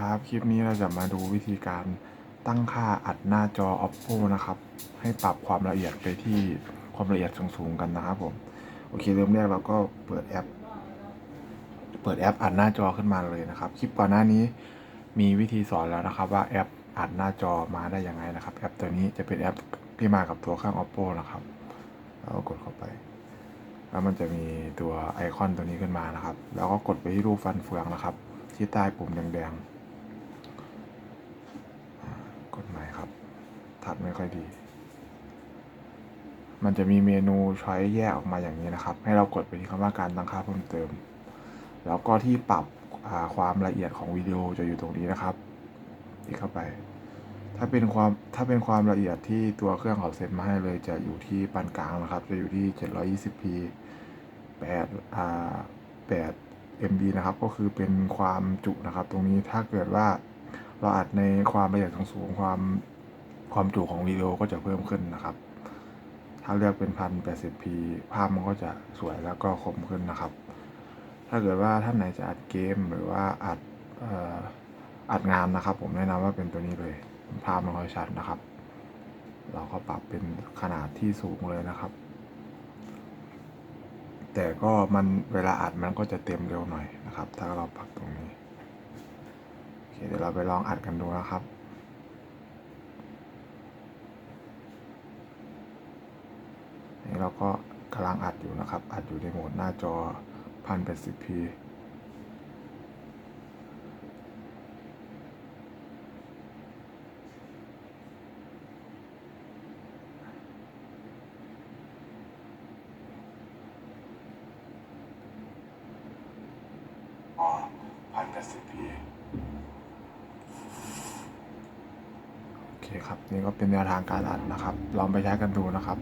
ครับ คลิปนี้เราจะมาดูวิธีการตั้งค่าอัดหน้าจอ oppo นะครับ ให้ปรับความละเอียดไปที่ความละเอียดสูงๆกันนะครับผม โอเค เริ่มแรกเราก็เปิดแอป เปิดแอปอัดหน้าจอขึ้นมาเลยนะครับ คลิปก่อนหน้านี้มีวิธีสอนแล้วนะครับ ว่าแอปอัดหน้าจอมาได้ยังไงนะครับ แอปตัวนี้จะเป็นแอปที่มากับตัวเครื่อง oppo นะครับเราก็กดเข้าไป แล้วมันจะมีตัวไอคอนตัวนี้ขึ้นมานะครับ แล้วก็กดไปที่รูปฟันเฟืองนะครับ ที่ใต้ปุ่มแดงๆอ่ากดใหม่ครับ ถัดไม่ค่อยดี มันจะมีเมนูช้อยแยกออกมาอย่างนี้นะครับ ให้เรากดไปที่คำว่าการตั้งค่าเพิ่มเติม แล้วก็ที่ปรับความละเอียดของวิดีโอจะอยู่ตรงนี้นะครับคลิกเข้าไป ถ้าเป็นความถ้าเป็นความละเอียดที่ตัวเครื่องเขาเซ็ตมาให้เลยจะอยู่ที่ปานกลางนะครับ จะอยู่ที่ 720p 8อ่า8 MB นะครับ ก็คือเป็นความจุนะครับ ตรงนี้ถ้าเกิดว่าเราอัดในความละเอียดสูงๆความ ความจุของวิดีโอก็จะเพิ่มขึ้นนะครับ ถ้าเลือกเป็น 1080p ภาพมันก็จะสวยแล้วก็คมขึ้นนะครับ ถ้าเกิดว่าท่านไหนจะอัดเกมหรือว่าอัดอ่ออัดงานนะครับ ผมแนะนำว่าเป็นตัวนี้เลย ภาพมันค่อยชัดนะครับ เราก็ปรับเป็นขนาดที่สูงเลยนะครับ แต่ก็มันเวลาอัดมันก็จะเต็มเร็วหน่อยนะครับ ถ้าเราปรับตรงนี้โอเคเดี๋ยวเราไปลองอัดกันดูนะครับ นี่เราก็กำลังอัดอยู่นะครับ อัดอยู่ในโหมดหน้าจอ 1080p อ๋อ 1080p โอเคครับ นี่ก็เป็นแนวทางการอัดนะครับ ลองไปใช้กันดูนะครับ